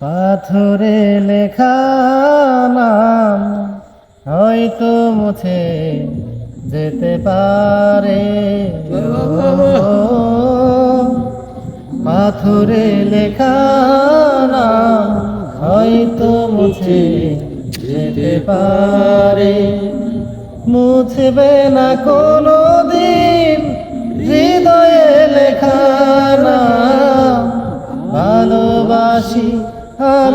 পাথরে লেখা নাম হয়তো মুছে যেতে পারে। পাথরে লেখা নাম হয়তো মুছে যেতে পারে। মুছবে না কোনো দিন হৃদয়ে লেখা নাম।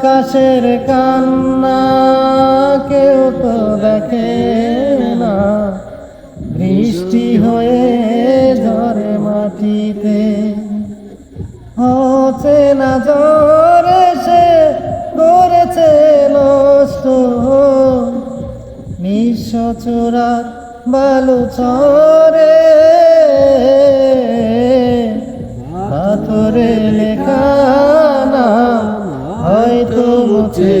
আকাশের কান্না কেউ তো দেখে না। বৃষ্টি হয়ে ঝরে মাটিতে। হচ্ছে না ঝরে সে করেছে নষ্ট। নিঃস্ব চূড়া বালু চরে মুছে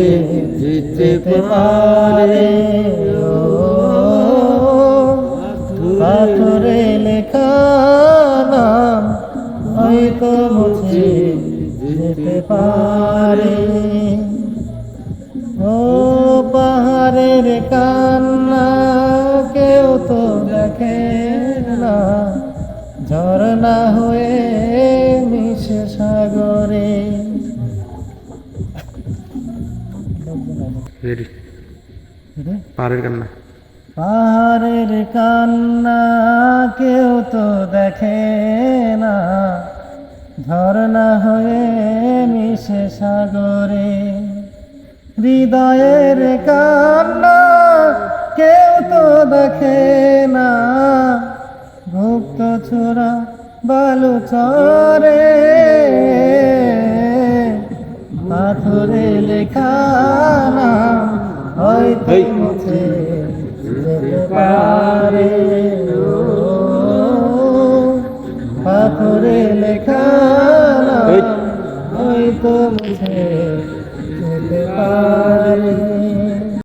যেতে পারে। পাথরে লেখা নাম হয়তো মুছে যেতে পারে। ও পাহাড়ের কান্না কেউ তো দেখে না। ঝরনা হয়ে মিশে সাগরে রেডি পাহাড়ের কান্না পাহাড়ের কান্না কেউ তো দেখে না ঝরনা হয়ে মিশে সাগরে হৃদয়ের কান্না কেউ তো দেখে না গুপ্ত ছোড়া বালু চরে পারে পাথরে লেখা হয়তো মুছে পারে।